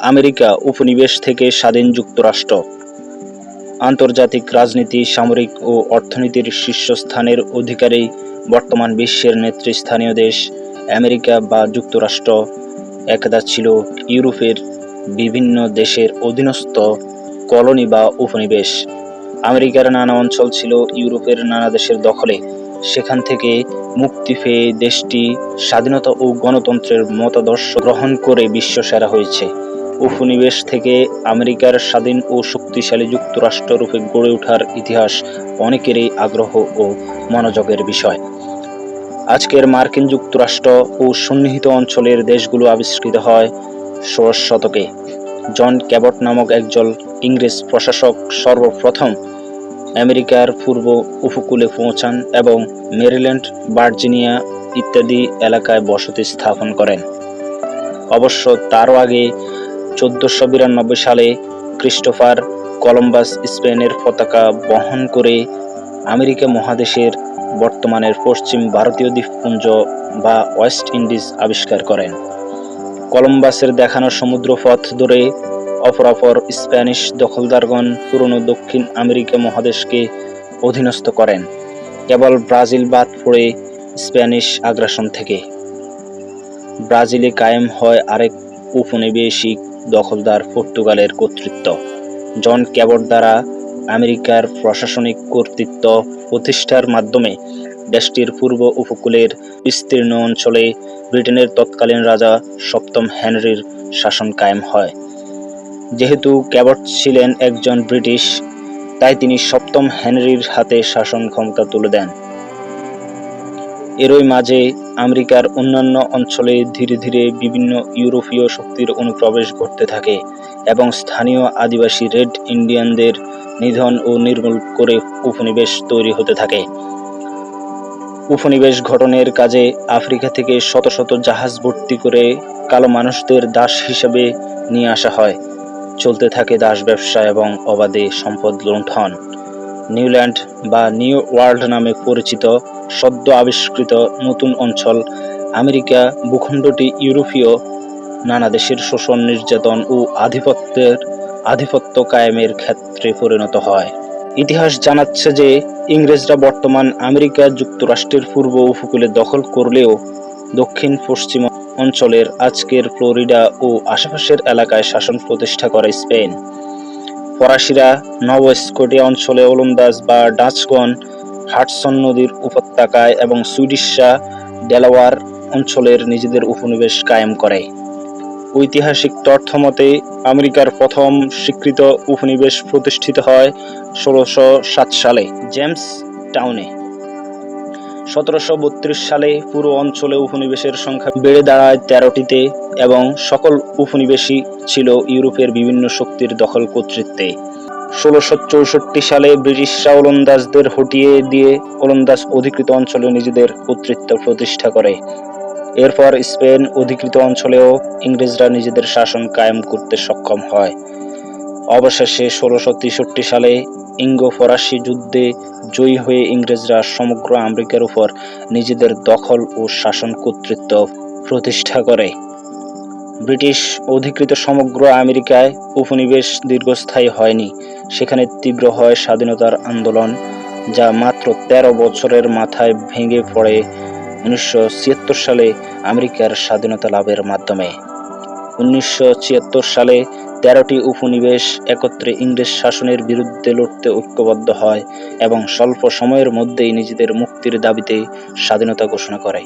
America উপনিবেশ থেকে স্বাধীন যুক্তরাষ্ট্র। আন্তর্জাতিক রাজনীতি, সামরিক ও অর্থনীতির শীর্ষস্থানের অধিকারী বর্তমান বিশ্বের নেতৃস্থানীয় দেশ আমেরিকা বা যুক্তরাষ্ট্র। একদা ছিল ইউরোপের বিভিন্ন দেশের অধীনস্থ কলোনি বা উপনিবেশ। আমেরিকার নানা অঞ্চল ছিল ইউরোপের নানা দেশের দখলে। সেখান থেকে মুক্তি পেয়ে দেশটি স্বাধীনতা ও গণতন্ত্রের মতাদর্শ গ্রহণ করে বিশ্বসেরা হয়েছে। উপনিবেশ থেকে আমেরিকার স্বাধীন ও শক্তিশালী যুক্তরাষ্ট্র রূপে গড়ে ওঠার ইতিহাস অনেকেরই আগ্রহ ও মনোযোগের বিষয়। আজকের মার্কিন যুক্তরাষ্ট্র ও সন্নিহিত অঞ্চলের দেশগুলো আবিষ্কৃত হয় ষোড়শ শতকে। জন ক্যাবট নামক একজন ইংরেজ প্রশাসক সর্বপ্রথম আমেরিকার পূর্ব উপকূলে পৌঁছান এবং মেরিল্যান্ড, ভার্জিনিয়া ইত্যাদি এলাকায় বসতি স্থাপন করেন। অবশ্য তারও আগে চোদ্দশো বিরানব্বই সালে ক্রিস্টোফার কলম্বাস স্পেনের পতাকা বহন করে আমেরিকা মহাদেশের বর্তমানের পশ্চিম ভারতীয় দ্বীপপুঞ্জ বা ওয়েস্ট ইন্ডিজ আবিষ্কার করেন। কলম্বাসের দেখানো সমুদ্রপথ ধরে অপরাপর স্প্যানিশ দখলদারগণ পুরনো দক্ষিণ আমেরিকা মহাদেশকে অধীনস্থ করেন। কেবল ব্রাজিল বাদ পড়ে স্প্যানিশ আগ্রাসন থেকে। ব্রাজিলে কায়েম হয় আরেক উপনিবেশিক দখলদার পর্তুগালের কর্তৃত্ব। জন ক্যাবট দ্বারা আমেরিকার প্রশাসনিক কর্তৃত্ব প্রতিষ্ঠার মাধ্যমে দেশটির পূর্ব উপকূলের বিস্তীর্ণ অঞ্চলে ব্রিটেনের তৎকালীন রাজা সপ্তম হেনরির শাসন কায়েম হয়। যেহেতু ক্যাবট ছিলেন একজন ব্রিটিশ, তাই তিনি সপ্তম হেনরির হাতে শাসন ক্ষমতা তুলে দেন। এরই মাঝে আমেরিকার অন্যান্য অঞ্চলে ধীরে ধীরে বিভিন্ন ইউরোপীয় শক্তির অনুপ্রবেশ ঘটতে থাকে এবং স্থানীয় আদিবাসী রেড ইন্ডিয়ানদের নিধন ও নির্মূল করে উপনিবেশ তৈরি হতে থাকে। উপনিবেশ গঠনের কাজে আফ্রিকা থেকে শত শত জাহাজ ভর্তি করে কালো মানুষদের দাস হিসেবে নিয়ে আসা হয়। চলতে থাকে দাস ব্যবসা এবং অবাধে সম্পদ লুণ্ঠন। নিউল্যান্ড বা নিউ ওয়ার্ল্ড নামে পরিচিত সদ্য আবিষ্কৃত নতুন অঞ্চল, আমেরিকা ভূখণ্ডটি ইউরোপীয় নানা দেশের শোষণ, নির্যাতন ও আধিপত্যের আধিপত্য কায়েমের ক্ষেত্রে পরিণত হয়। ইতিহাস জানাচ্ছে যে ইংরেজরা বর্তমান আমেরিকা যুক্তরাষ্ট্রের পূর্ব উপকূলে দখল করলেও দক্ষিণ পশ্চিম অঞ্চলের আজকের ফ্লোরিডা ও আশেপাশের এলাকায় শাসন প্রতিষ্ঠা করে স্পেন। ফরাসিরা নব স্কটিয়া অঞ্চলে ওলন্দাজ বা ডাচগণ হাটসন নদীর উপত্যকায় এবং সুইডিশা ডেলাওয়ার অঞ্চলের নিজেদের উপনিবেশ কায়েম করে। ঐতিহাসিক তথ্য মতে, আমেরিকার প্রথম স্বীকৃত উপনিবেশ প্রতিষ্ঠিত হয় ষোলোশো সাত সালে জেমস টাউনে। সতেরোশো বত্রিশ সালে পুরো অঞ্চলে উপনিবেশের সংখ্যা বেড়ে দাঁড়ায় তেরোটিতে এবং সকল উপনিবেশই ছিল ইউরোপের বিভিন্ন শক্তির দখল কর্তৃত্বে। ষোলোশো চৌষট্টি সালে ব্রিটিশরা ওলন্দাজদের হটিয়ে দিয়ে ওলন্দাজ অধিকৃত অঞ্চলে নিজেদের কর্তৃত্ব প্রতিষ্ঠা করে। এরপর স্পেন অধিকৃত অঞ্চলেও ইংরেজরা নিজেদের শাসন কায়েম করতে সক্ষম হয়। অবশেষে ষোলোশো তেষট্টি সালে ইঙ্গো ফরাসি যুদ্ধে জয়ী হয়ে ইংরেজরা সমগ্র আমেরিকার উপর নিজেদের দখল ও শাসন কর্তৃত্ব প্রতিষ্ঠা করে। ব্রিটিশ অধিকৃত সমগ্র আমেরিকায় উপনিবেশ দীর্ঘস্থায়ী হয়নি। সেখানে তীব্র হয় স্বাধীনতার আন্দোলন, যা মাত্র তেরো বছরের মাথায় ভেঙে পড়ে উনিশশো ছিয়াত্তর সালে আমেরিকার স্বাধীনতা লাভের মাধ্যমে। উনিশশো ছিয়াত্তর সালে তেরোটি উপনিবেশ একত্রে ইংরেজ শাসনের বিরুদ্ধে লড়তে ঐক্যবদ্ধ হয় এবং স্বল্প সময়ের মধ্যেই নিজেদের মুক্তির দাবিতে স্বাধীনতা ঘোষণা করে।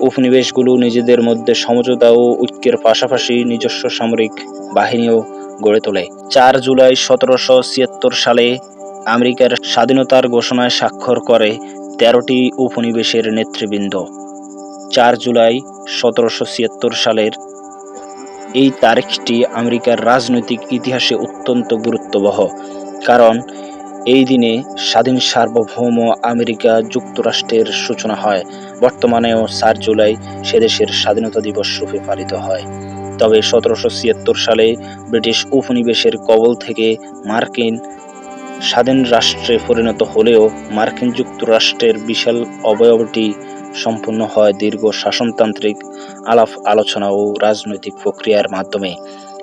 উপনিবেশগুলো নিজেদের মধ্যে সমঝোতা ও ঐক্যের পাশাপাশি নিজস্ব সামরিক বাহিনীও গড়ে তোলে। চার জুলাই সতেরোশো ছিয়াত্তর সালে আমেরিকার স্বাধীনতার ঘোষণায় স্বাক্ষর করে তেরোটি উপনিবেশের নেতৃবৃন্দ। চার জুলাই সতেরোশো ছিয়াত্তর সালের এই তারিখটি আমেরিকার রাজনৈতিক ইতিহাসে অত্যন্ত গুরুত্ববহ, কারণ এই দিনে স্বাধীন সার্বভৌম আমেরিকা যুক্তরাষ্ট্রের সূচনা হয়। বর্তমানেও চার জুলাই সে দেশের স্বাধীনতা দিবস রূপে পালিত হয়। তবে সতেরোশো ছিয়াত্তর সালে ব্রিটিশ উপনিবেশের কবল থেকে মার্কিন স্বাধীন রাষ্ট্রে পরিণত হলেও মার্কিন যুক্তরাষ্ট্রের বিশাল অবয়বটি সম্পূর্ণ হয় দীর্ঘ শাসনতান্ত্রিক আলাপ আলোচনা ও রাজনৈতিক প্রক্রিয়ার মাধ্যমে।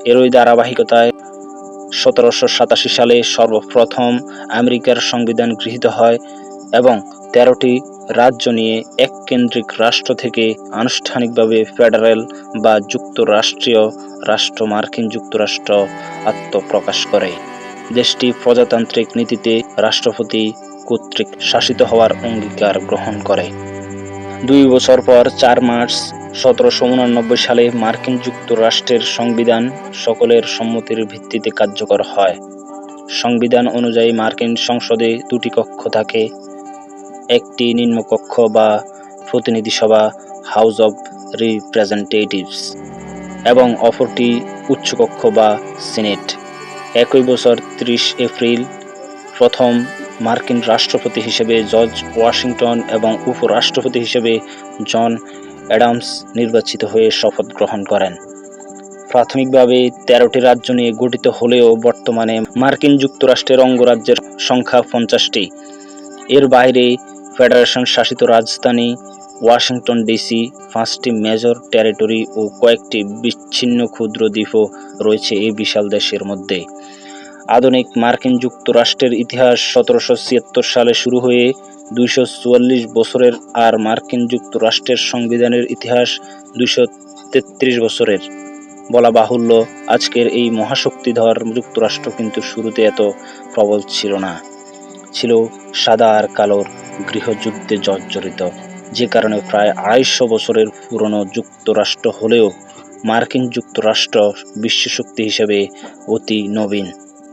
এরই ধারাবাহিকতায় সতেরোশো সাতাশি সালে সর্বপ্রথম আমেরিকার সংবিধান গৃহীত হয় এবং তেরোটি রাজ্য নিয়ে এক কেন্দ্রিক রাষ্ট্র থেকে আনুষ্ঠানিকভাবে ফেডারেল বা যুক্তরাষ্ট্রীয় রাষ্ট্র মার্কিন যুক্তরাষ্ট্র আত্মপ্রকাশ করে। দেশটি প্রজাতান্ত্রিক নীতিতে রাষ্ট্রপতি কর্তৃক শাসিত হওয়ার অঙ্গীকার গ্রহণ করে। দুই বছর পর চার মার্চ সতেরোশো উনানব্বই সালে মার্কিন যুক্তরাষ্ট্রের সংবিধান সকলের সম্মতির ভিত্তিতে কার্যকর হয়। সংবিধান অনুযায়ী মার্কিন সংসদে দুটি কক্ষ থাকে, একটি নিম্নকক্ষ বা প্রতিনিধি সভা, হাউস অব রিপ্রেজেন্টেটিভস, এবং অপরটি উচ্চকক্ষ বা সিনেট। একই বছর ত্রিশ এপ্রিল প্রথম মার্কিন রাষ্ট্রপতি হিসেবে জর্জ ওয়াশিংটন এবং উপরাষ্ট্রপতি হিসেবে জন অ্যাডামস নির্বাচিত হয়ে শপথ গ্রহণ করেন। প্রাথমিকভাবে তেরোটি রাজ্য নিয়ে গঠিত হলেও বর্তমানে মার্কিন যুক্তরাষ্ট্রের অঙ্গরাজ্যের সংখ্যা পঞ্চাশটি। এর বাইরে ফেডারেশন শাসিত রাজধানী ওয়াশিংটন ডিসি পাঁচটি মেজর টেরিটরি ও কয়েকটি বিচ্ছিন্ন ক্ষুদ্র দ্বীপও রয়েছে এই বিশাল দেশের মধ্যে। আধুনিক মার্কিন যুক্তরাষ্ট্রের ইতিহাস সতেরোশো ছিয়াত্তর সালে শুরু হয়ে দুইশো চুয়াল্লিশ বছরের আর মার্কিন যুক্তরাষ্ট্রের সংবিধানের ইতিহাস দুইশো তেত্রিশ বছরের। বলা বাহুল্য, আজকের এই মহাশক্তিধর যুক্তরাষ্ট্র কিন্তু শুরুতে এত প্রবল ছিল না। ছিল সাদা আর কালোর গৃহযুদ্ধে জর্জরিত, যে কারণে প্রায় আড়াইশো বছরের পুরনো যুক্তরাষ্ট্র হলেও মার্কিন যুক্তরাষ্ট্র বিশ্বশক্তি হিসেবে অতি নবীন।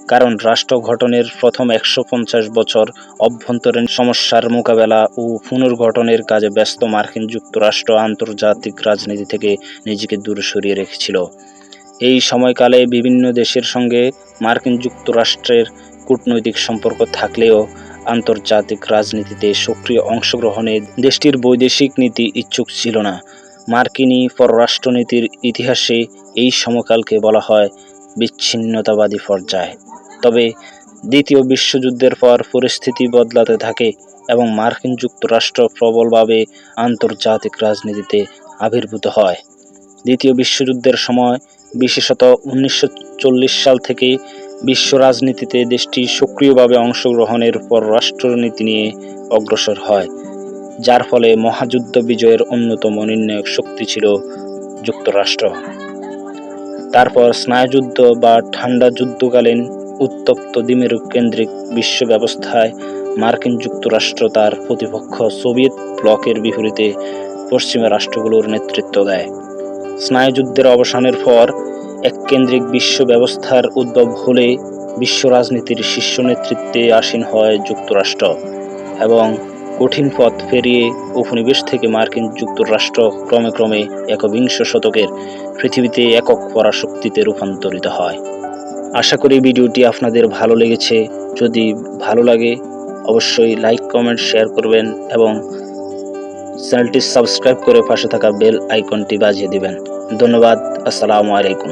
কারণ রাষ্ট্র গঠনের প্রথম একশো পঞ্চাশ বছর অভ্যন্তরীণ সমস্যার মোকাবেলা ও পুনর্গঠনের কাজে ব্যস্ত মার্কিন যুক্তরাষ্ট্র আন্তর্জাতিক রাজনীতি থেকে নিজেকে দূরে সরিয়ে রেখেছিল। এই সময়কালে বিভিন্ন দেশের সঙ্গে মার্কিন যুক্তরাষ্ট্রের কূটনৈতিক সম্পর্ক থাকলেও আন্তর্জাতিক রাজনীতিতে সক্রিয় অংশগ্রহণে দেশটির বৈদেশিক নীতি ইচ্ছুক ছিল না। মার্কিনী পররাষ্ট্রনীতির ইতিহাসে এই সমকালকে বলা হয় বিচ্ছিন্নতাবাদী পর্যায়। তবে দ্বিতীয় বিশ্বযুদ্ধের পর পরিস্থিতি বদলাতে থাকে এবং মার্কিন যুক্তরাষ্ট্র প্রবলভাবে আন্তর্জাতিক রাজনীতিতে আবির্ভূত হয়। দ্বিতীয় বিশ্বযুদ্ধের সময়, বিশেষত উনিশশো চল্লিশ সাল থেকে বিশ্ব রাজনীতিতে দেশটি সক্রিয়ভাবে অংশগ্রহণের পর রাষ্ট্রনীতি নিয়ে অগ্রসর হয়, যার ফলে মহাযুদ্ধ বিজয়ের অন্যতম নির্ণায়ক শক্তি ছিল যুক্তরাষ্ট্র। তারপর স্নায়ুযুদ্ধ বা ঠান্ডা যুদ্ধকালীন উত্তপ্ত দ্বিমেরু কেন্দ্রিক বিশ্ব ব্যবস্থায় মার্কিন যুক্তরাষ্ট্র তার প্রতিপক্ষ সোভিয়েত ব্লকের বিপরীতে পশ্চিমা রাষ্ট্রগুলোর নেতৃত্ব দেয়। স্নায়ুযুদ্ধের অবসানের পর এক কেন্দ্রিক বিশ্ব ব্যবস্থার উদ্ভব হলে বিশ্ব রাজনীতির শীর্ষ নেতৃত্বে আসীন হয় যুক্তরাষ্ট্র এবং কঠিন পথ পেরিয়ে উপনিবেশ থেকে মার্কিন যুক্তরাষ্ট্র ক্রমে ক্রমে একবিংশ শতকের পৃথিবীতে একক পরাশক্তিতে রূপান্তরিত হয়। আশা করি ভিডিওটি আপনাদের ভালো লেগেছে। যদি ভালো লাগে, অবশ্যই লাইক কমেন্ট শেয়ার করবেন এবং চ্যানেলটি সাবস্ক্রাইব করে পাশে থাকা বেল আইকনটি বাজিয়ে দিবেন। ধন্যবাদ, আসসালামু আলাইকুম।